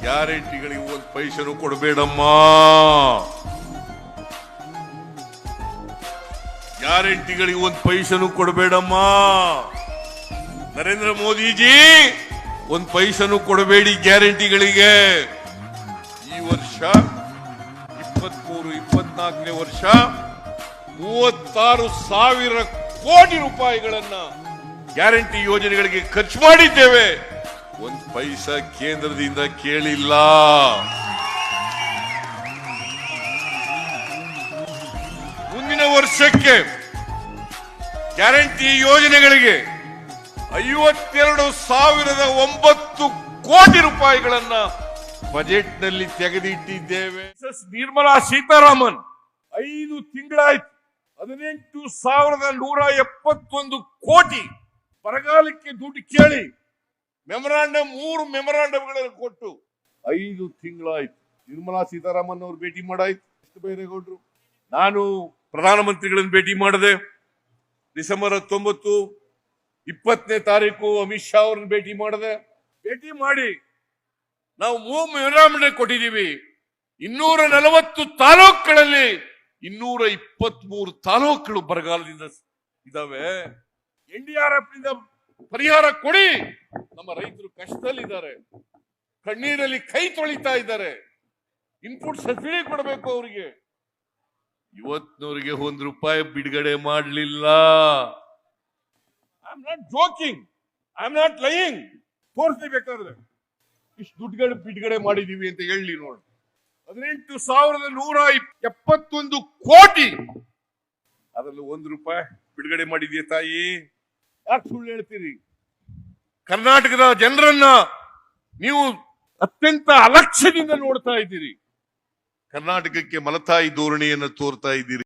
ಗ್ಯಾರಂಟಿಗಳಿಗೆ ಒಂದು ಪೈಸನು ಕೊಡಬೇಡಮ್ಮ. ಗ್ಯಾರಂಟಿಗಳಿಗೆ ಒಂದು ಪೈಸನು ಕೊಡಬೇಡಮ್ಮ. ನರೇಂದ್ರ ಮೋದಿಜಿ, ಒಂದು ಪೈಸನು ಕೊಡಬೇಡಿ ಗ್ಯಾರಂಟಿಗಳಿಗೆ. ಈ ವರ್ಷ, ಇಪ್ಪತ್ಮೂರು, ಇಪ್ಪತ್ನಾಲ್ಕನೇ ವರ್ಷ, ಮೂವತ್ತಾರು ಸಾವಿರ ಕೋಟಿ ರೂಪಾಯಿಗಳನ್ನ ಗ್ಯಾರಂಟಿ ಯೋಜನೆಗಳಿಗೆ ಖರ್ಚು ಮಾಡಿದ್ದೇವೆ. ಒಂದು ಪೈಸಾ ಕೇಂದ್ರದಿಂದ ಕೇಳಿಲ್ಲ. ಮುಂದಿನ ವರ್ಷಕ್ಕೆ ಗ್ಯಾರಂಟಿ ಯೋಜನೆಗಳಿಗೆ ಐವತ್ತೆರಡು ಸಾವಿರದ ಒಂಬತ್ತು ಕೋಟಿ ರೂಪಾಯಿಗಳನ್ನ ಬಜೆಟ್ನಲ್ಲಿ ತೆಗೆದಿಟ್ಟಿದ್ದೇವೆ ನಿರ್ಮಲಾ ಸೀತಾರಾಮನ್, ಐದು ತಿಂಗಳಾಯ್ತು. ಹದಿನೆಂಟು ಸಾವಿರದ ನೂರ ಎಪ್ಪತ್ತೊಂದು ಕೋಟಿ ಬರಗಾಲಕ್ಕೆ ದುಡ್ಡು ಕೇಳಿ ಮೆಮೊರಾಂಡಮ್ ಮೂರು ಮೆಮೊರಾಂಡಮ್ಗಳನ್ನು ಕೊಟ್ಟು ಐದು ತಿಂಗಳಾಯ್ತು. ನಿರ್ಮಲಾ ಸೀತಾರಾಮನ್ ಅವ್ರು ಭೇಟಿ ಮಾಡಾಯ್ತು. ಎಷ್ಟು ಬೈರೇಗೌಡರು? ನಾನು ಪ್ರಧಾನಮಂತ್ರಿಗಳನ್ನು ಭೇಟಿ ಮಾಡಿದೆ ಡಿಸೆಂಬರ್ ಹತ್ತೊಂಬತ್ತು, ಇಪ್ಪತ್ತನೇ ತಾರೀಕು ಅಮಿತ್ ಶಾ ಅವ್ರನ್ನ ಭೇಟಿ ಮಾಡಿದೆ ಭೇಟಿ ಮಾಡಿ ನಾವು ಮೂರು ಮೆಮೊರಾಂಡಮ್ ಕೊಟ್ಟಿದ್ದೀವಿ. ಇನ್ನೂರ ನಲವತ್ತು ತಾಲೂಕುಗಳಲ್ಲಿ ಇನ್ನೂರ ಇಪ್ಪತ್ತ್ ಮೂರು ತಾಲೂಕುಗಳು ಬರಗಾಲದಿಂದ ಇದಾವೆ. ಎನ್ ಡಿ ಆರ್ ಎಫ್ನಿಂದ ಪರಿಹಾರ ಕೊಡಿ. ನಮ್ಮ ರೈತರು ಕಷ್ಟದಲ್ಲಿದ್ದಾರೆ. ಕಣ್ಣೀರಲ್ಲಿ ಕೈ ತೊಳಿತಾ ಇದ್ದಾರೆ. ಇನ್ಪುಟ್ ಸಬ್ಸಿಡಿ ಕೊಡಬೇಕು ಅವರಿಗೆ. ಇವತ್ತಿನವರಿಗೆ ಒಂದ್ ರೂಪಾಯಿ ಬಿಡುಗಡೆ ಮಾಡಲಿಲ್ಲ. I am not joking I am not lying ತೋರಿಸ್ಲಿ ಬೇಕಾದ್ರೆ ಇಷ್ಟು ದುಡ್ಡುಗಳು ಬಿಡುಗಡೆ ಮಾಡಿದೀವಿ ಅಂತ ಹೇಳಿ ನೋಡಿ. ಹದಿನೆಂಟು ಸಾವಿರದ ನೂರ ಎಪ್ಪತ್ತೊಂದು ಕೋಟಿ. ಅದರಲ್ಲಿ ಒಂದು ರೂಪಾಯಿ ಬಿಡುಗಡೆ ಮಾಡಿದೀಯ ತಾಯಿ? ಯಾಕೆ ಸುಳ್ಳು ಹೇಳ್ತೀರಿ? ಕರ್ನಾಟಕದ ಜನರನ್ನ ನೀವು ಅತ್ಯಂತ ಅಲಕ್ಷ್ಯದಿಂದ ನೋಡ್ತಾ ಇದ್ದೀರಿ. ಕರ್ನಾಟಕಕ್ಕೆ ಮಲತಾಯಿ ಧೋರಣೆಯನ್ನು ತೋರ್ತಾ ಇದ್ದೀರಿ.